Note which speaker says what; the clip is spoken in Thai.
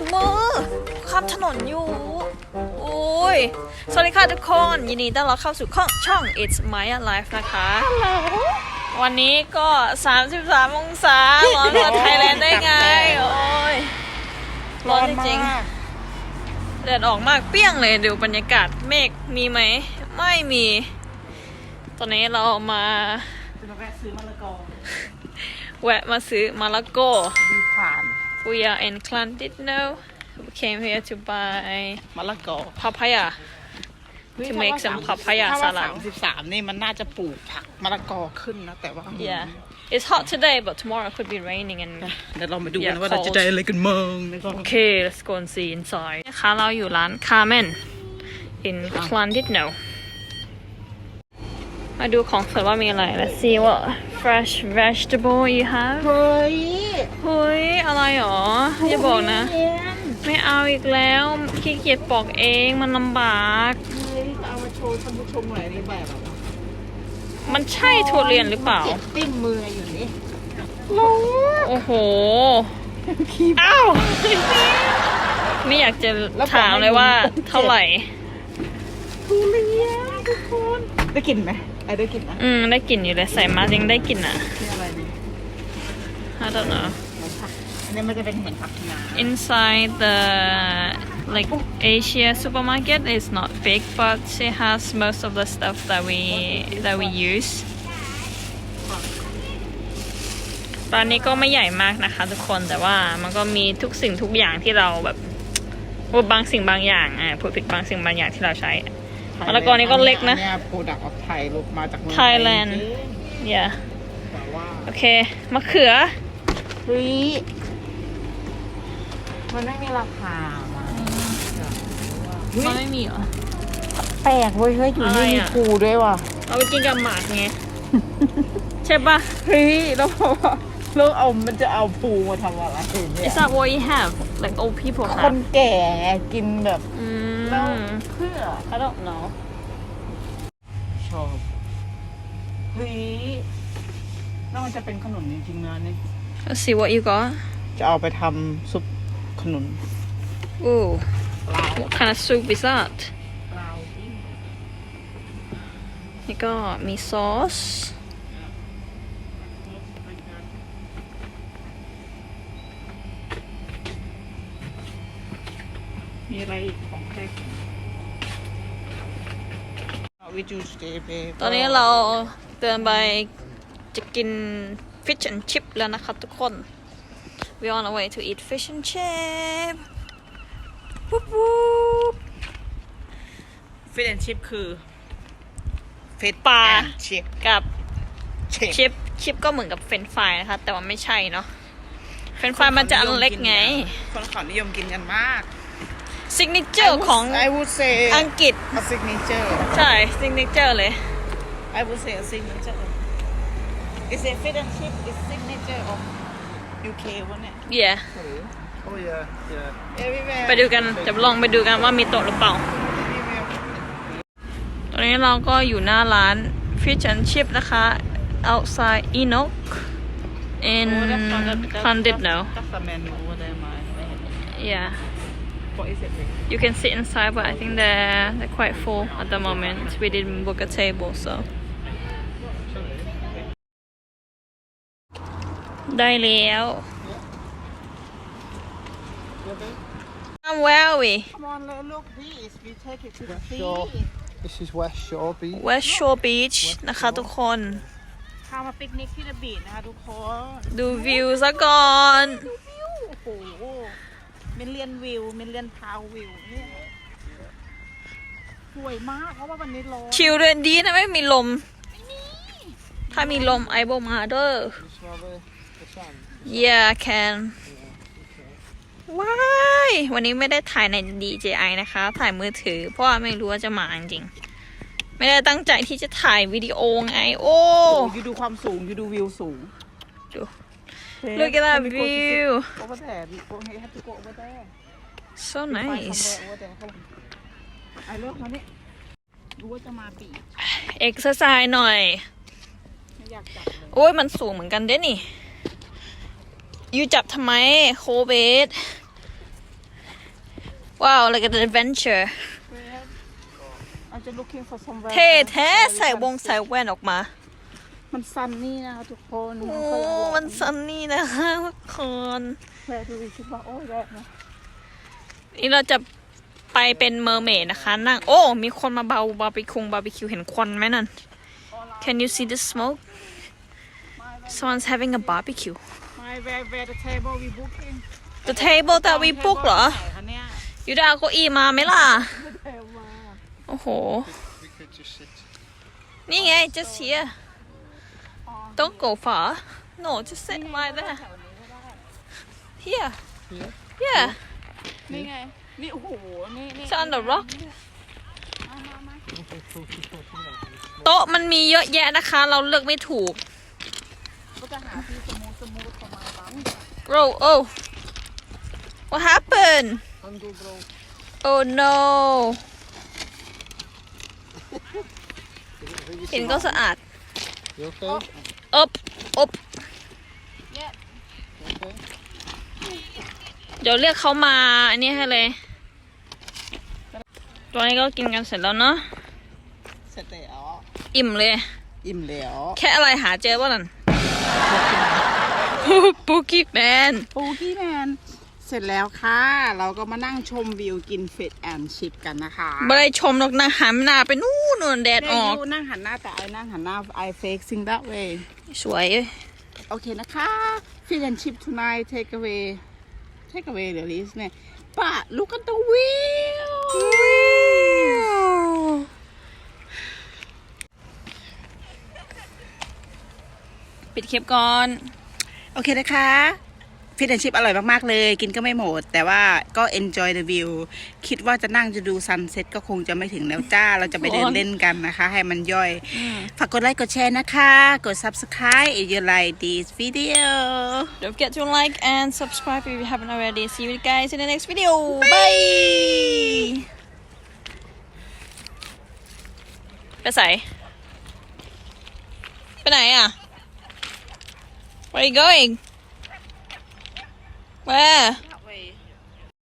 Speaker 1: จับมือข้ามถนนอยู่ โอ้ย สวัสดีค่ะทุกคน ยินดีต้อนรับเข้าสู่ช่องช่อง It's Maya Life นะคะ วันนี้ก็ 33 องศาร้อนกว่าไทยแลนด์ได้ไง โอ้ย ร้อนจริงๆแดดออกมากเปรี้ยงเลยดูบรรยากาศเมฆมีไหม ไม่มี ตอนนี้เรามา
Speaker 2: จะแวะซื้อมะละกอ
Speaker 1: แวะมาซื้อมาละโก
Speaker 2: ดูผ่าน
Speaker 1: We are in Clandidno. We came here to buy
Speaker 2: มะละกอ
Speaker 1: papaya to make some papaya
Speaker 2: ถ้าว่า
Speaker 1: salad.
Speaker 2: สามสิบสามนี่มันน่าจะปลูกผักมะละกอขึ้นนะ แต่ว่า
Speaker 1: Yeah. It's hot today, but tomorrow could be raining and
Speaker 2: เดี๋ยวเรามาดูกัน
Speaker 1: Yeah,
Speaker 2: ว่าเราจะได้อะไรกันมั่งนะครับ
Speaker 1: Okay, let's go and see inside. นะคะเราอยู่ร้าน Carmen in Clandidno. มาดูของสดว่ามีอะไร Let's see what fresh vegetable you have.
Speaker 2: เฮ้ย
Speaker 1: เฮ้ยอะไรหรออย่าบอกนะ
Speaker 2: เฮ้ย
Speaker 1: ไม่เอาอีกแล้วขี้เกียจปอกเองมันลำบาก
Speaker 2: เอามาโชว์ท่านผู้ชมหน่อยนี่แบบอะไร
Speaker 1: มันใช่ทุเรียนหรือเปล่า
Speaker 2: เจ็บติ้มมืออยู่นี่
Speaker 1: โอ้โหอ้าวไม่อยากจะถามเลยว่าเท่าไหร่
Speaker 2: ทุเรียนทุกคนได้กลิ่นไหม ไอ้ได้กลิ่นไหม
Speaker 1: อืม ได้กลิ่นอยู่เลยใส่มายังได้กลิ่นอะ
Speaker 2: นี่อะไรนี่
Speaker 1: I don't know
Speaker 2: เหมือนผักอันนี้มันจะเป็นเหมือนผักนา
Speaker 1: inside the like Asia supermarket is not big but it has most of the stuff that we that we use ร้านนี้ก็ไม่ใหญ่มากนะคะทุกคนแต่ว่ามันก็มีทุกสิ่งทุกอย่างที่เราแบบว่าบางสิ่งบางอย่างอะพูดผิดบางสิ่งบางอย่างที่เราใช้ มะละกอนี่ก็เล็กนะ
Speaker 2: เนี่ยโปรดักต์ออฟไทยลูกมาจากเมือง
Speaker 1: Thailand
Speaker 2: จริง
Speaker 1: yeah
Speaker 2: แต่ว่า
Speaker 1: โอเค มะเขือ
Speaker 2: เฮ้ยมันไม่มีราคามา
Speaker 1: มันไม่มีเหรอ
Speaker 2: แปลกเว้ยเฮ้ยอยู่
Speaker 1: อะไร
Speaker 2: นี่มี
Speaker 1: อะ
Speaker 2: ปูด้วยว่ะ
Speaker 1: เอาไปกินกับหมากไง ใช่ปะ
Speaker 2: เฮ้ยแล้วพอแล้วเอามันจะเอาปูมาทำอะไรเนี่ย
Speaker 1: Is that what you have like old people
Speaker 2: ค
Speaker 1: have
Speaker 2: นแก่กินแบบ
Speaker 1: อื
Speaker 2: แล้ว
Speaker 1: ม
Speaker 2: เพื่อ
Speaker 1: I don't know
Speaker 2: ชอบเฮ้ยน่าจะเป็นขนมจริงๆนะนี่
Speaker 1: Let's see what you got
Speaker 2: จะเอาไปทำซุปขนุน
Speaker 1: Ooh
Speaker 2: ปลา
Speaker 1: what kind of soup is that
Speaker 2: ปลาที่
Speaker 1: นี่ก็มีซอส
Speaker 2: มีอะไรอีกของแท้วิจูสเตเป
Speaker 1: ตอนนี้เราเดินไปจะกิน fish and chip แล้วนะครับทุกคน We on our way to eat fish and chip ปุ๊บปุ๊บ
Speaker 2: ฟิชแอนชิพคือฟิต
Speaker 1: ปลา
Speaker 2: ชิพ
Speaker 1: กับ
Speaker 2: ชิพ
Speaker 1: ชิปชิปก็เหมือนกับเฟรนช์ฟรายนะคะ แต่ว่าไม่ใช่เนาะเฟรนช์ฟรายมันจะอันเล็กไง
Speaker 2: คนเขานิยมกินกันมาก
Speaker 1: ซิกเนเจอร์ของ
Speaker 2: I would say
Speaker 1: อังกฤษ
Speaker 2: a signature
Speaker 1: ใช่ซิกเนเจอร์เลย
Speaker 2: I would say a signature Is a fish and chip is signature of UK วะเนี่ย
Speaker 1: yeah
Speaker 3: Oh yeah, yeah.
Speaker 2: Everywhere
Speaker 1: ไปดูกันจะลองไปดูกันว่ามีโต๊ะหรือเปล่า
Speaker 2: Everywhere
Speaker 1: ตอนนี้เราก็อยู่หน้าร้าน Fish and Chip นะคะ outside Enoch in
Speaker 2: Oh, that's not- that's-
Speaker 1: Clandidno
Speaker 2: that's- That's the menu over there, my man.
Speaker 1: yeah
Speaker 2: What is it? Rick?
Speaker 1: you can sit inside but I think they're they're quite full at the moment we didn't book a table so ได้แล้ว Where are we?
Speaker 2: Come on, look, look, this. We take it to the sea.
Speaker 3: Sure. This is West Shore Beach.
Speaker 1: West Shore Beach นะคะทุกคน
Speaker 2: พามาปิกนิกที่ The Beach นะคะทุกคน
Speaker 1: ดูวิวซะก่อน
Speaker 2: ดูวิว โอ้โห มิลเลียนวิวมิลเลียนพาววิวเนี่ยสวยมากเพราะว่าวันนี้ร้อน
Speaker 1: ชิลเลยดีนะไม่มีลม ถ้ามีลมไอโบมาเดอร์
Speaker 3: You smell the, the sand?
Speaker 1: yeah I can ว้ายวันนี้ไม่ได้ถ่ายใน DJI นะคะ ถ่ายมือถือ เพราะว่าไม่รู้ว่าจะมาจริงๆไม่ได้ตั้งใจที่จะถ่ายวิดีโอไง โอ้
Speaker 2: ยูดูความสูงยูดูวิวสูง
Speaker 1: ดู Look at that view
Speaker 2: over there we go we have to go over there
Speaker 1: so
Speaker 2: Find
Speaker 1: nice
Speaker 2: somewhere over there เข้ามาไอ้เลิกมานี่รู้ว่าจะมาปี
Speaker 1: เอ็กซ์ไซส์หน่อย
Speaker 2: ไม่อยากจับเลย
Speaker 1: โอ้ยมันสูงเหมือนกันเด้นี่ยูจับทำไมโคเบสว้าว like an adventure
Speaker 2: I'm just looking for somewhere
Speaker 1: เท่แท้ใส่วงใส่แว่นออกมา
Speaker 2: มันซันนี่นะคะทุกคน
Speaker 1: โอ้มันซันนี่นะคะทุกคน
Speaker 2: แวร์ดูดิคิดว่าโอ้ยแวร์นะ
Speaker 1: นี่เราจะไปเป็นเมอร์เมดนะคะนั่งโอ้ มีคนมาเบาบาร์บีคุงบาร์บีคิวเห็นควันไหมนั่น Can you see the smoke Someone's having a barbecue
Speaker 2: My where where the table we booking
Speaker 1: The table that we book เหรอ
Speaker 2: ไหนคะเนี่ย
Speaker 1: ยูดาเอาเก้าอี้มาไหมล่ะ
Speaker 2: เทมา
Speaker 1: โอ้โห
Speaker 3: We could just sit.
Speaker 1: นี่ไง just here Don't go far No just sit right there Here
Speaker 3: Here?
Speaker 1: Yeah
Speaker 2: นี่ไง นี่โอ้โห นี่นี่
Speaker 1: It's on the rock
Speaker 2: มามามา
Speaker 1: โต๊ะมันมีเยอะแยะนะคะ เราเลือกไม่ถูก
Speaker 2: ก็จะหาที่สมูทสมูทประมาณนั้น
Speaker 1: Bro oh What happened
Speaker 3: Handle, bro.
Speaker 1: Oh no เห็นก็สะอาด
Speaker 3: You okay?
Speaker 1: อบอบ
Speaker 2: เนี่ย
Speaker 3: Okay.
Speaker 1: เดี๋ยวเรียกเขามาอันนี้ให้เลย ตัวนี้ก็กินกันเสร็จแล้วเนาะ
Speaker 2: เสร็จแล้ว
Speaker 1: อิ่มเลย
Speaker 2: อิ่มแล้ว
Speaker 1: แค่อะไรหาเจอป่ะนั่นปุกกี้แมน
Speaker 2: ปูกี้แมน เสร็จแล้วค่ะ เราก็มานั่งชมวิวกินเฟดแอนชิปกันนะคะ
Speaker 1: ไม่ได้ชมหรอกนะหันหน้าไปนู่นนู่นแดดอ
Speaker 2: แม่
Speaker 1: อก
Speaker 2: ยูนั่งหันหน้าแต่ไอนั่งหันหน้า I facing that way
Speaker 1: สวย
Speaker 2: โอเคนะคะฟิชแอนชิป tonight take away take away the list เนี่ยป้า look at the wheel
Speaker 1: ปิดคลิปก่อน
Speaker 2: โอเคนะคะ ฟิชแอนชิปอร่อยมาก ๆ เลย กินก็ไม่หมด แต่ว่าก็ enjoy the view คิดว่าจะนั่งจะดูซันเซ็ตก็คงจะไม่ถึงแล้วจ้า เราจะไปเดินเล่นกันนะคะ ให้มันย่อย ฝากกดไลค์ กดแชร์นะคะ กด subscribe if you like this video
Speaker 1: Don't forget to like and subscribe if you haven't already. See you guys in the next video. Bye. ไปใส่ไปไหนอะ Where are you going? Where?